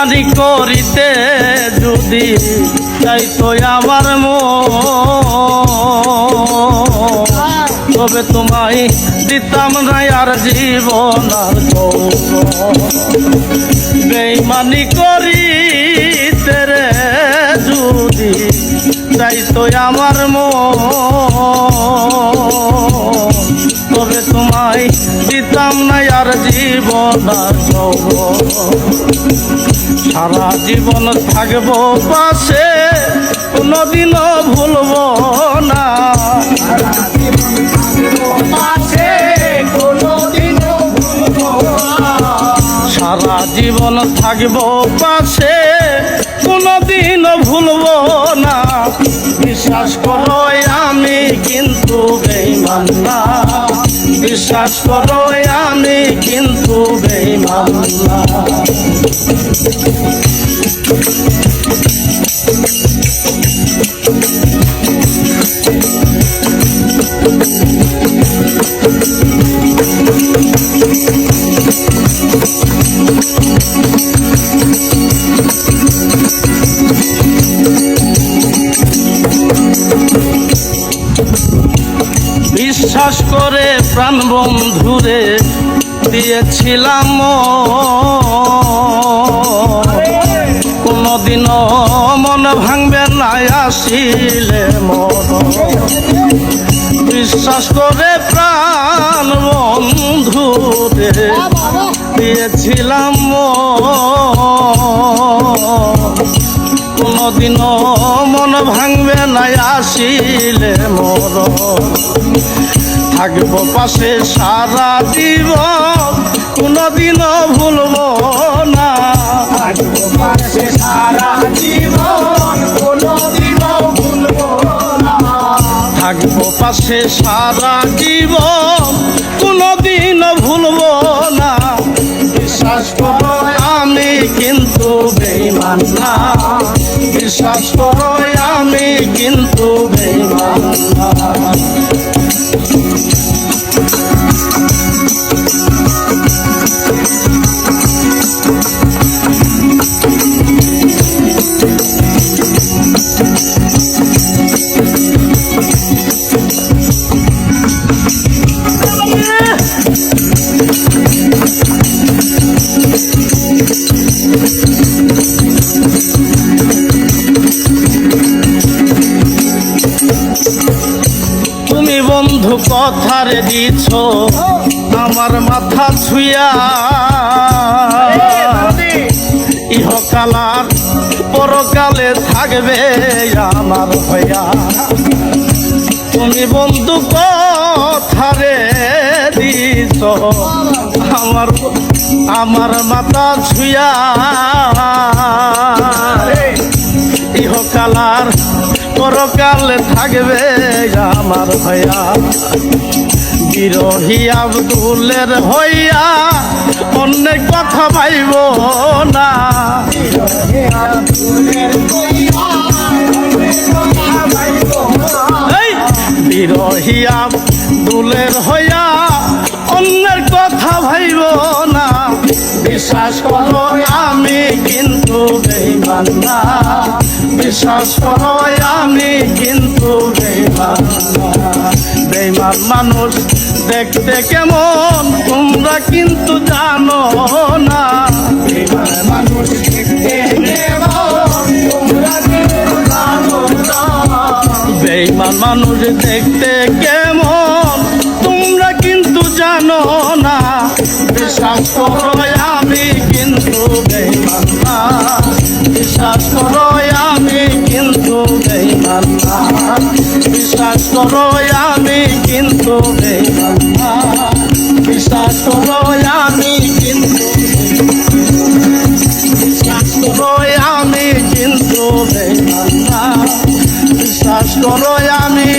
বেইমানি করিতে যদি চাইতো আমার মো তবে তোমায় দিতাম না আর জীবন আর। বেইমানি করিতে রে যদি চাইতো আমার মন তবে তোমায় দিতাম না আর জীবন। সারা জীবন থাকব পাশে, কোনোদিনও ভুলবো না থাকব পাশে, কোনোদিনও ভুলবো না। বিশ্বাস করো আমি কিন্তু বেইমান না। বিশ্বাস করো আমি কিন্তু বেইমান না। বিশ্বাস করে প্রাণ বন্ধুরে দিয়েছিলাম। কোনদিনও মন ভাঙবে না আসিলে মন। বিশ্বাস করে প্রাণ বন্ধুরে দিয়েছিলাম কোনদিনও মন ভাঙবে না, আসিলে মর থাকব পাশে সারা জীবন, কোনদিনও ভুলবো না। থাকব পাশে সারা জীবন। পাশে সারা জীবন কোনদিনও ভুলব না। বিশ্বাস করো আমি কিন্তু বেইমান না। বিশ্বাস করো কথারে দিছ, আমার মাথা ছুঁয়া ইহকালার পরকালে থাকবে আমার হইয়া। তুমি বন্ধু কথারে দিছ, আমার আমার মাথা ছুঁয়া ইহকালার পরকালে থাকবে আমার হইয়া। বিরোহী আব্দুলের হইয়া অনেক কথা পাইব না। বিরোহী আব্দুলের হইয়া অন্যের কথা ভাইব না। বিশ্বাস করো, আমি কিন্তু বেইমান না। বিশ্বাস করো বেইমান মানুষ দেখতে কেমন? তোমরা কিন্তু জানো না। মানুষ দেখতে কেমন, তোমরা কেউ জানো না। বেইমান মানুষ দেখতে করো আমি কিন্তু বিশ্বাস করো আমি কিন্তু বিশ্বাস করো আমি কিন্তু বিশ্বাস করো আমি